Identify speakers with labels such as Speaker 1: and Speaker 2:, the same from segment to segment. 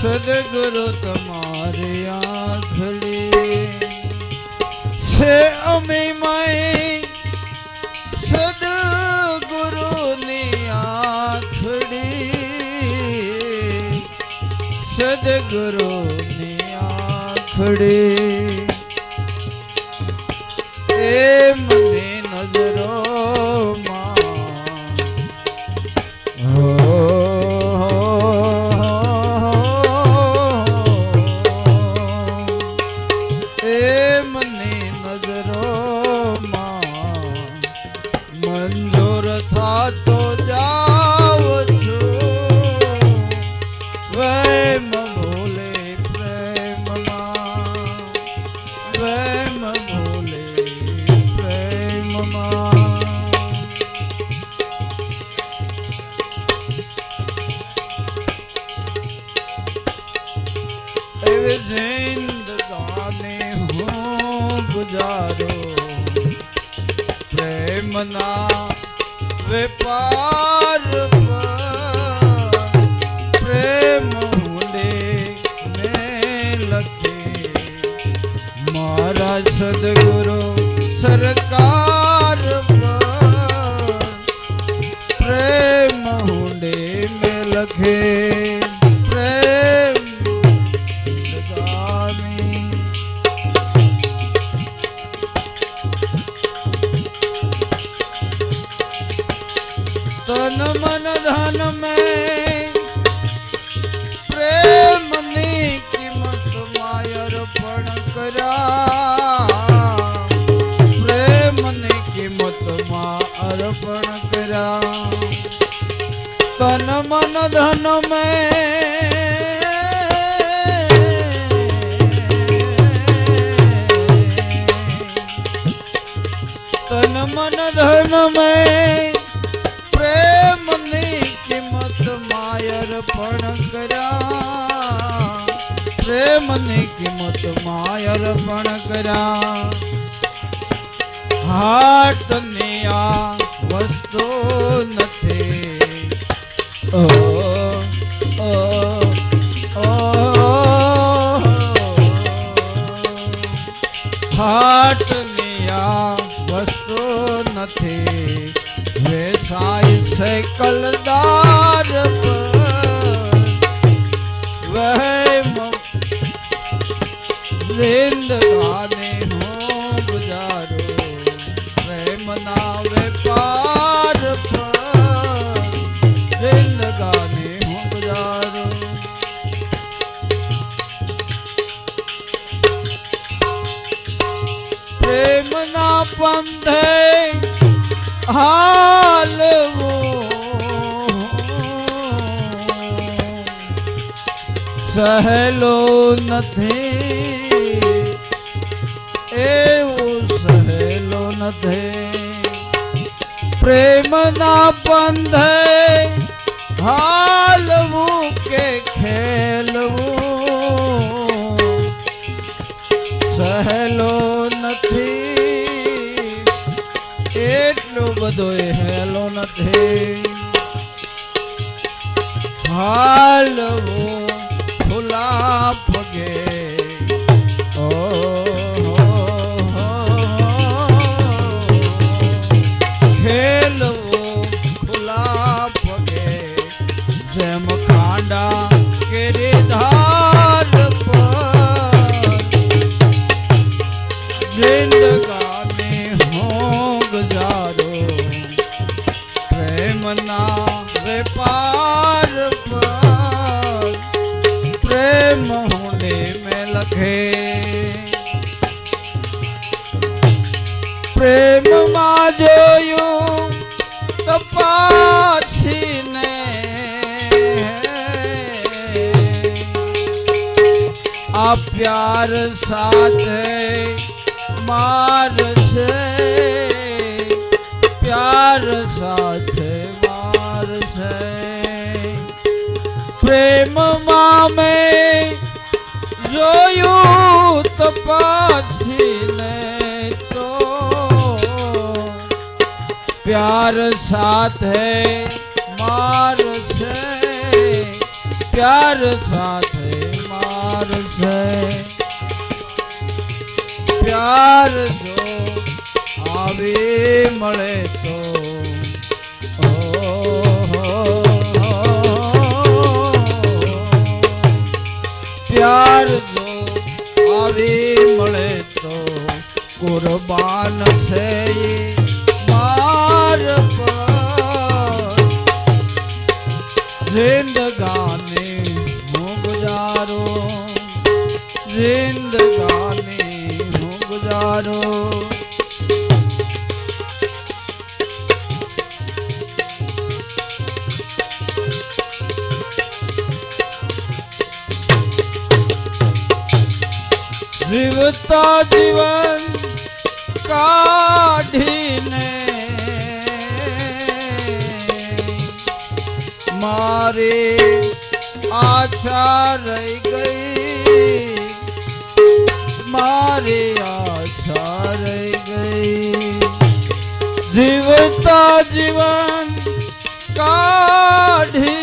Speaker 1: સદગુરુ તમારી આંખડી છે અમે માય સદગુરુની આંખડી સદગુરુની આંખડી વેપાર પર પ્રેમ હુંડે ને લખે. મારા સદગુરુ સરકાર પર પ્રેમ હુંડે મેં લખે. તન મન ધન મે. તન મન ધન મેં. પ્રેમની કિંમત માયર પણ કર્યા પ્રેમની કિંમત માયર પણ કર્યા હાટની આ વસ્તુ નથી. 呃 પંથે હાલવું. સહેલો નથી. એવું સહેલો નથી. પ્રેમના પંથે હાલવું બધો હેલો નથી. હાલવો ખુલ્લા હુંડે મેં લખે પ્રેમમાં જોયું તપાસીને આ પ્યાર સાથે માર છે પ્યાર સાથે માર છે પ્રેમમાં મેં તપાસીને તો પ્યાર સાથે માર છે પ્યાર સાથે મારશે. પ્યાર જો આવે મળે તો કુરબાન છે માર જિંદગાની હું ગુજારો જિંદગાની હું ગુજારો જીવતા જીવન કાઢીને મારી આશા રહી ગઈ. મારી આશા રહી ગઈ. જીવતા જીવન કાઢીને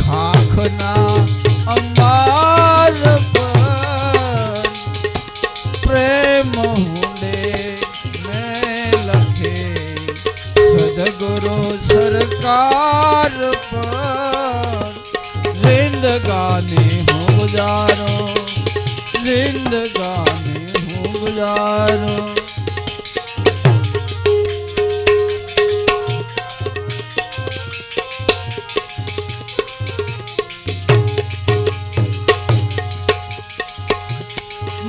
Speaker 1: ખાખના પર પ્રેમ હુંડે મેં લખે સદગુરુ સરકાર પર. જિંદગાની હું ગુજારો જિંદગાની હું ગુજારો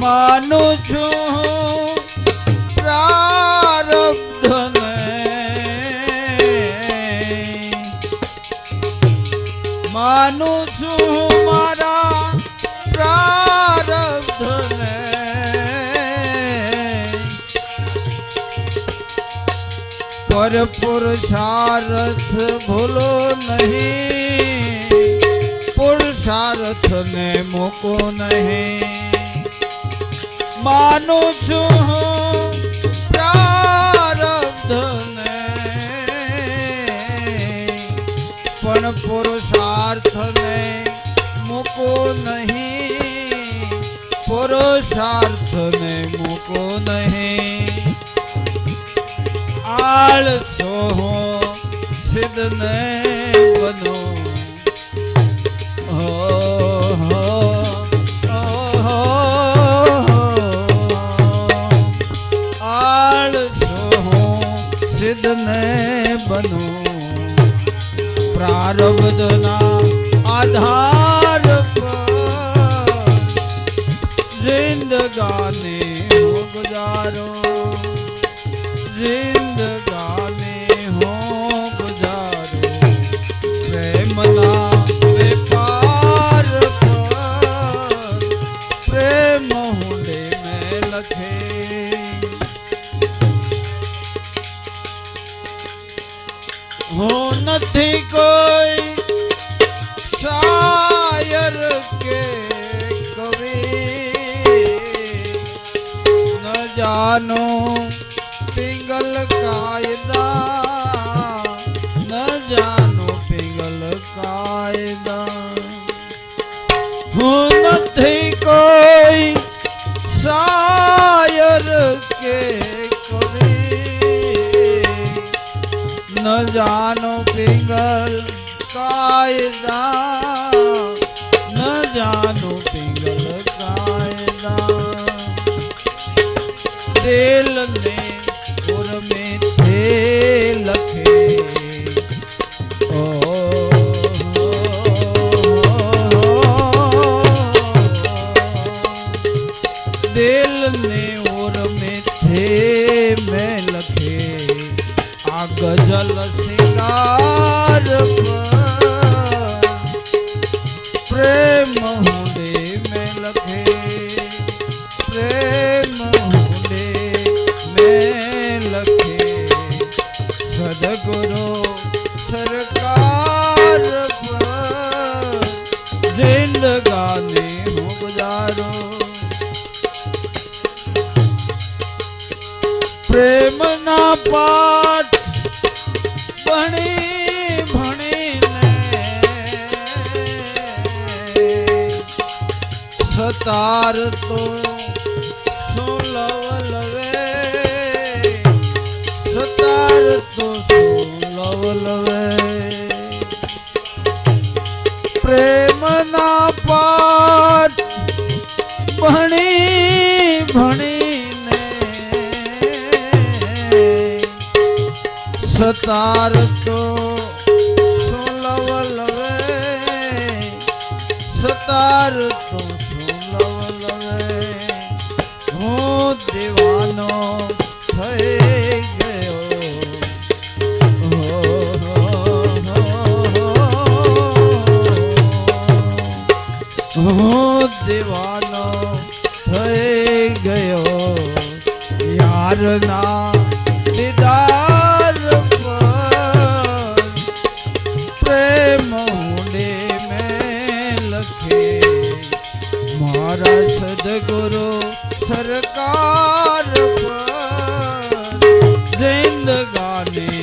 Speaker 1: માનું છું પ્રારબ્ધને માનું છું મારા પ્રારબ્ધને પર પુરુષાર્થ ભૂલો નહીં પુરુષાર્થ ને મૂકો નહીં માનું છું પ્રારબ્ધને. પણ પુરુષાર્થને મૂકો નહીં. પુરુષાર્થને મૂકો નહીં. આળસો સિદ્ધને બનો. પ્રારબ્ધના આધાર પર જિંદગાની ગુજારો જિંદગાની હું નથી કોઈ શાયર કે કવિ. ન જાનો પિંગલ કાયદા. ન જાનો પિંગલ કાયદા. હું કોઈ શાયર કે જાનો પિંગલ કાયદા ન જાનો પિંગલ કાયદા. દિલ સતાર તો શું લવ સતાર તો શું લવ લવે પ્રેમના પાઠ ભણી ભણીને સતાર તો સોલવ લવે સતાર હો, દીવાનો થઈ ગયો. યારના દીદાર પર પ્રેમ ઊંડે મેં લખે. મારા સદગુરુ સરકાર જિંદગાની